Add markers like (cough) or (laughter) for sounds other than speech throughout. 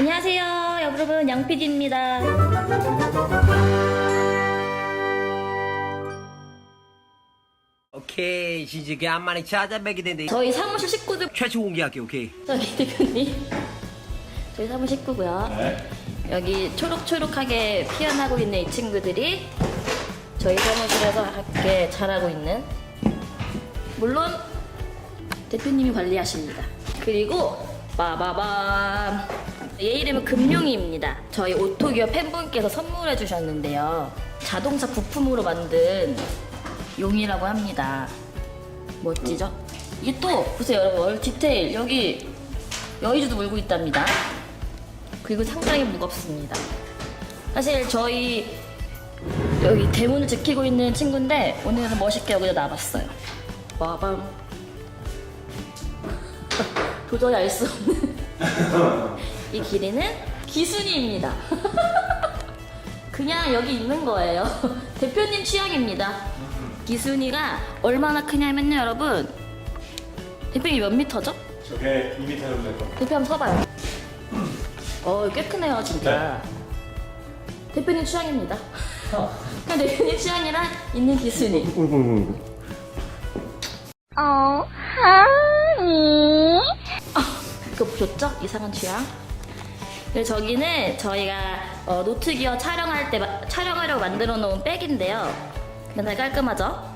안녕하세요, 여러분 양PD입니다. 오케이 진짜 간만에 찾아뵙게 된데 저희 사무실 식구들 최초 공개할게 오케이 저기 대표님 저희 사무실 식구고요. 여기 초록초록하게 피어나고 있는 이 친구들이 저희 사무실에서 함께 자라고 있는 물론 대표님이 관리하십니다. 그리고 빠바밤 얘 이름은 금룡이입니다. 저희 오토기어 팬분께서 선물해 주셨는데요. 자동차 부품으로 만든 용이라고 합니다. 멋지죠? 이게 또 보세요 여러분 얼 디테일 여기 여의주도 물고 있답니다. 그리고 상당히 무겁습니다. 사실 저희 여기 대문을 지키고 있는 친구인데 오늘은 멋있게 여기다 놔봤어요. 와밤 (laughs) 도저히 알 수 없는 (laughs) 이 길이는 기순이입니다. (laughs) 그냥 여기 있는 거예요. (laughs) 대표님 취향입니다. 기순이가 얼마나 크냐면요, 여러분. 대표님 몇 미터죠? 저게 2m 정도 될 겁니다. 대표 한번 서봐요. 어, 꽤 크네요, 진짜. 대표님 취향입니다. (laughs) 그냥 대표님 취향이랑 있는 기순이. 어, 하니. 아, 그거 보셨죠? 이상한 취향. 그리고 저기는 저희가 어, 노트 기어 촬영할 때 마- 촬영하려고 만들어 놓은 백인데요. 굉장히 깔끔하죠?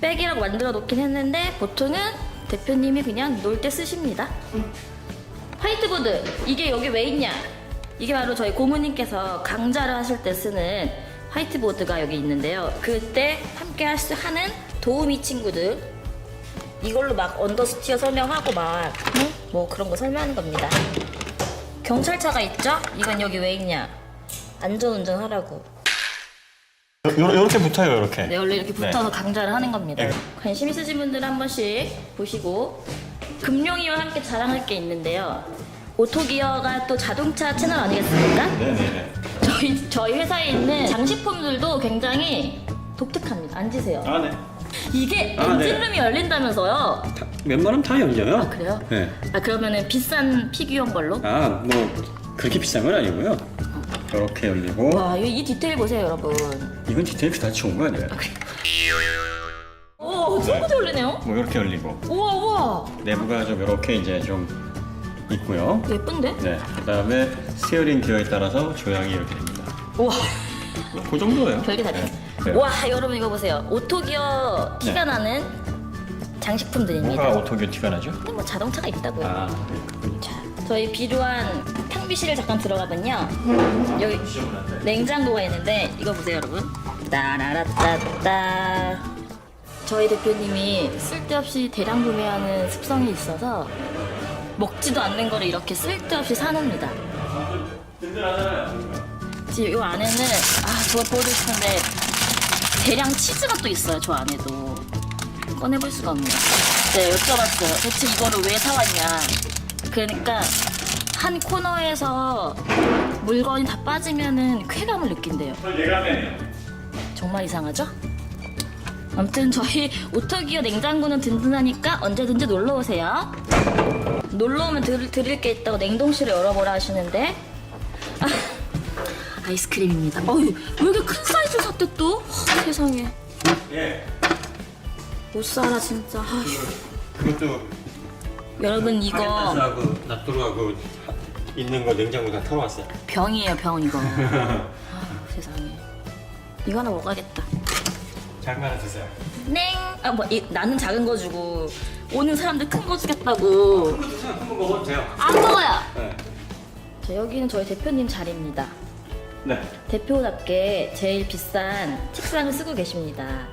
백이라고 만들어 놓긴 했는데 보통은 대표님이 그냥 놀 때 쓰십니다. 화이트보드 이게 여기 왜 있냐? 이게 바로 저희 고모님께서 강좌를 하실 때 쓰는 화이트보드가 여기 있는데요. 그때 함께 할 수 하는 도우미 친구들 이걸로 막 언더스티어 설명하고 막 뭐 그런 거 설명하는 겁니다. 경찰차가 있죠? 이건 여기 왜 있냐? 안전운전 하라고. 요렇게 붙어요, 요렇게. 네, 원래 이렇게 붙어서 강좌를 하는 겁니다. 네. 관심 있으신 분들은 한 번씩 보시고 금룡이와 함께 자랑할 게 있는데요. 오토기어가 또 자동차 채널 아니겠습니까? 네네네. 저희 저희 회사에 있는 장식품들도 굉장히 독특합니다. 앉으세요. 아, 네. 이게 아, 네. 엔진룸이 열린다면서요? 웬만하면 다 열려요. 아 그래요? 네. 아 그러면은 비싼 피규어인 걸로? 아, 뭐, 그렇게 비싼 건 아니고요. 이렇게 열리고. 와, 이, 이 디테일 보세요, 여러분. 이건 디테일이 다 좋은 거 아니에요? 오, 진짜 열리네요. 뭐, 이렇게 열리고. 우와, 우와. 내부가 좀 이렇게 이제 좀 있고요. 예쁜데? 네. 그 다음에 스티어링 기어에 따라서 조향이 이렇게 됩니다. 우와. 그 정도예요. 별게 다 있네. 네. 와, 여러분 이거 보세요. 오토기어 티가 네. 나는 장식품들입니다. 뭐가 오토기어 티가 나죠? 근데 뭐 자동차가 있다고요. 아, 자, 저희 필요한 탕비실을 잠깐 들어가면요. 여기 냉장고가 있는데 이거 보세요, 여러분. 따라라따따. 저희 대표님이 쓸데없이 대량 구매하는 습성이 있어서 먹지도 않는 거를 이렇게 쓸데없이 사놉니다. 지금 이 안에는 아 저거 보여드리고 싶은데 대량 치즈가 또 있어요 저 안에도. 꺼내볼 수가 없네요. 네 여쭤봤어요. 대체 이거를 왜 사왔냐. 그러니까 한 코너에서 물건이 다 빠지면은 쾌감을 느낀대요. 정말 이상하죠? 아무튼 저희 오토기어 냉장고는 든든하니까 언제든지 놀러 오세요. 놀러 오면 들, 드릴 게 있다고 냉동실을 열어보라 하시는데 아, 아이스크림입니다. 어이 왜 이렇게 큰 사이즈 샀대 또? 하, 세상에 예. 못 살아 진짜. 아휴. 그것도 여러분 이거 하고 낫도로하고 있는 거 냉장고 다 털어왔어요. 병이에요 병 이거. (laughs) 아, 세상에 이거 하나 먹어야겠다. 작은 거 하나 드세요. 냉. 아뭐 나는 작은 거 주고 오는 사람들 큰 거 주겠다고. 그거 드세요. 한번 먹어도 돼요. 안 먹어요. 네. 자, 여기는 저희 대표님 자리입니다. 네. 대표답게 제일 비싼 책상을 쓰고 계십니다.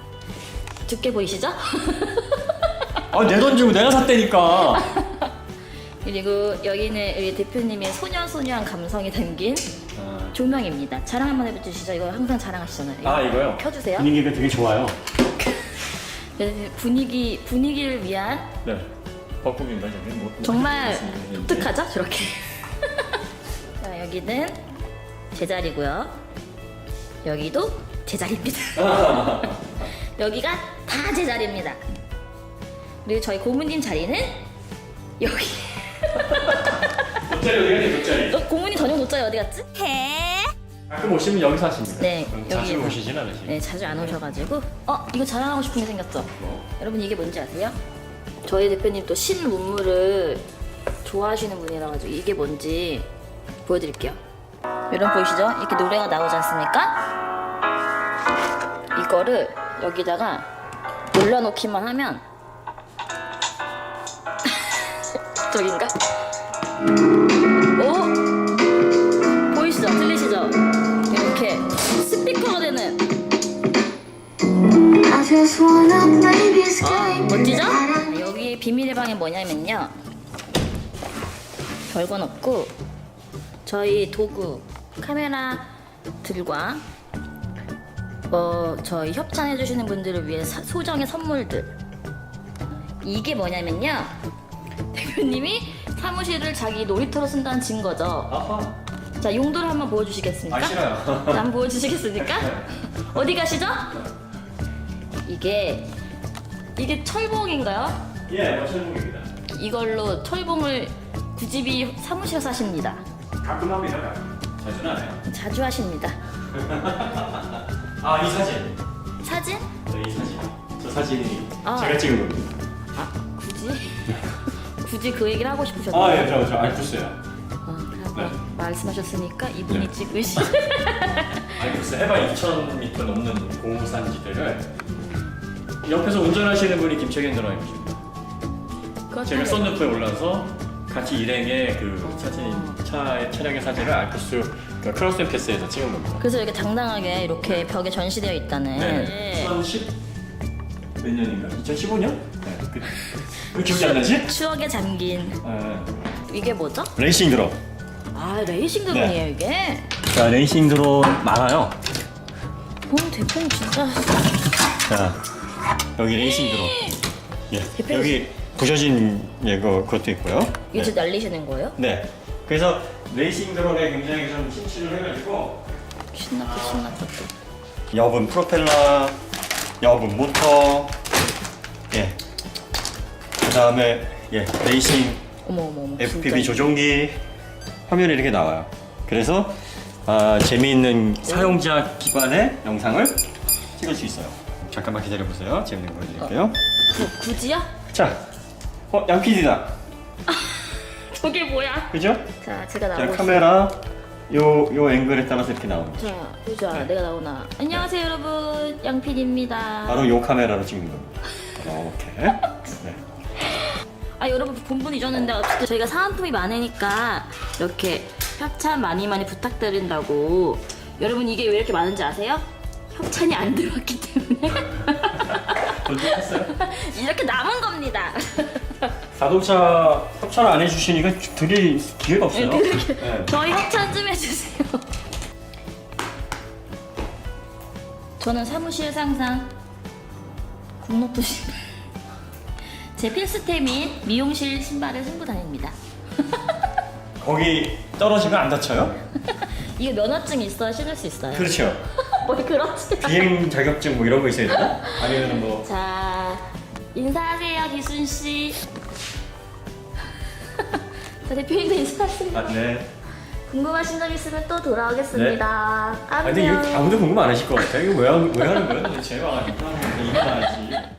두께 보이시죠? (laughs) 아, 내 돈 주고 내가 샀다니까. (laughs) 그리고 여기는 우리 대표님의 소녀소녀한 감성이 담긴 조명입니다. 자랑 한번 해주시죠. 이거 항상 자랑하시잖아요. 아, 이거요? 켜주세요. 분위기가 되게 좋아요. (laughs) 네, 분위기 분위기를 위한 네. 벚꽃인가 저기? 뭐, 정말 네. 독특하죠? 저렇게. 자, 여기는 제 자리고요. 여기도 제 자리입니다. (laughs) 여기가 다 제 자리입니다. 그리고 저희 고모님 자리는 여기. (laughs) 돗자리 어디 가니 돗자리? 구독자 어디 갔지? 해. 가끔 오시면 여기서 하십니까? 네, 자주 여기에서. 오시진 않으시고. 네, 자주 안 오셔가지고. 어, 이거 자랑하고 싶은 게 생겼죠? 뭐? 여러분 이게 뭔지 아세요? 저희 대표님 또 신문물을 좋아하시는 분이라 가지고 이게 뭔지 보여드릴게요. 여러분 보이시죠? 이렇게 노래가 나오지 않습니까? 이거를 여기다가 올려놓기만 하면 (laughs) 저긴가? 오 보이시죠? 들리시죠? 이렇게 스피커가 되는 아, scream 멋지죠? 여기 비밀의 방이 뭐냐면요. 별건 없고 저희 도구 카메라 들과 어 저희 협찬해 주시는 분들을 위해 사- 소정의 선물들 이게 뭐냐면요. (laughs) 대표님이 사무실을 자기 놀이터로 쓴다는 증거죠. 아하. 자 용도를 한번 보여주시겠습니까? 아, 싫어요. 자, 한번 보여주시겠습니까? (laughs) 어디 가시죠? 이게 이게 철봉인가요? 예, 마천국입니다. 이걸로 철봉을 구집이 사무실에 사십니다. 가끔 합니다. 가끔. 자주는 안 해요. 자주 하십니다. (laughs) 아, 이 사진. 사진? 네, 이 사진. 저 사진이 아. 제가 찍은 겁니다. 아 굳이? (laughs) 굳이 그 얘기를 하고 싶으셨나요? 아, 예, 저, 저 알프스요. 어, 그래서 네. 말씀하셨으니까 이분이 네. 찍으시. 알프스 해발 2,000m 넘는 고산지대를 옆에서 운전하시는 분이 김채경 드라이버십니다. 제가 썬루프에 올라서 같이 일행의 그 사진 차 차량의 사진을 알프스 그 크로스 엠패스에서 찍은 겁니다. 그래서 이렇게 당당하게 이렇게 벽에 전시되어 있다는. 네. 2010 몇 년인가? 2015년? 네. 그, 그 기억이 안 나지? 추억에 잠긴 네. 이게 뭐죠? 레이싱 드롭. 아 레이싱 드론이에요 이게. 자, 레이싱 드롭 많아요. 어 대표님 진짜 자, 여기 레이싱 드롭. 예. 대표님. 여기 부셔진 예, 그, 그것도 있고요. 이거 네. 날리시는 거예요? 네. 그래서 레이싱 드론에 굉장히 좀 심취를 해가지고 신났다 신났다. 여분 프로펠러, 여분 모터, 예. 그 다음에 예 레이싱 어머 어머 어머. FPV 진짜. 조종기 화면이 이렇게 나와요. 그래서 아, 재미있는 사용자 기반의 영상을 찍을 수 있어요. 잠깐만 기다려 보세요. 재밌는 거 보여드릴게요. 구, 굳이요? 자, 어 양PD다. (laughs) 저게 뭐야? 그죠? 자 제가 자 나오고 카메라 요 요 앵글에 따라서 이렇게 나오는 거죠. 자 보자 네. 내가 나오나. 안녕하세요 여러분 양PD입니다. 바로 요 카메라로 찍는 겁니다. 이렇게. (laughs) 네. 아 여러분 본분 잊었는데 어쨌든 저희가 사은품이 많으니까 이렇게 협찬 많이 많이 부탁드린다고 여러분 이게 왜 이렇게 많은지 아세요? 협찬이 안 들어왔기 때문에? (laughs) 이렇게 남은 겁니다 자동차 협찬 안 해주시니까 드릴 기회가 없어요. 네. 저희 협찬 좀 해주세요 저는 사무실 상상 국노또 신발 제 필수템 인 미용실 신발을 신고 다닙니다 (laughs) 거기 떨어지면 안 다쳐요? 이게 면허증 있어야 신을 수 있어요 그렇죠. (laughs) 뭐 그렇지 비행 자격증 뭐 이런 거 있어야 되나? 아니면 뭐 자 인사하세요 기순 씨. 자 대표님도 인사하세요. 아, 네. 궁금하신 점 있으면 또 돌아오겠습니다. 아, 근데 이거 안녕. 아무도 궁금 안 하실 것 같아요. 이거 왜, 하- 왜 하는 거예요? (laughs) 도대체 와가지고 이거 하지.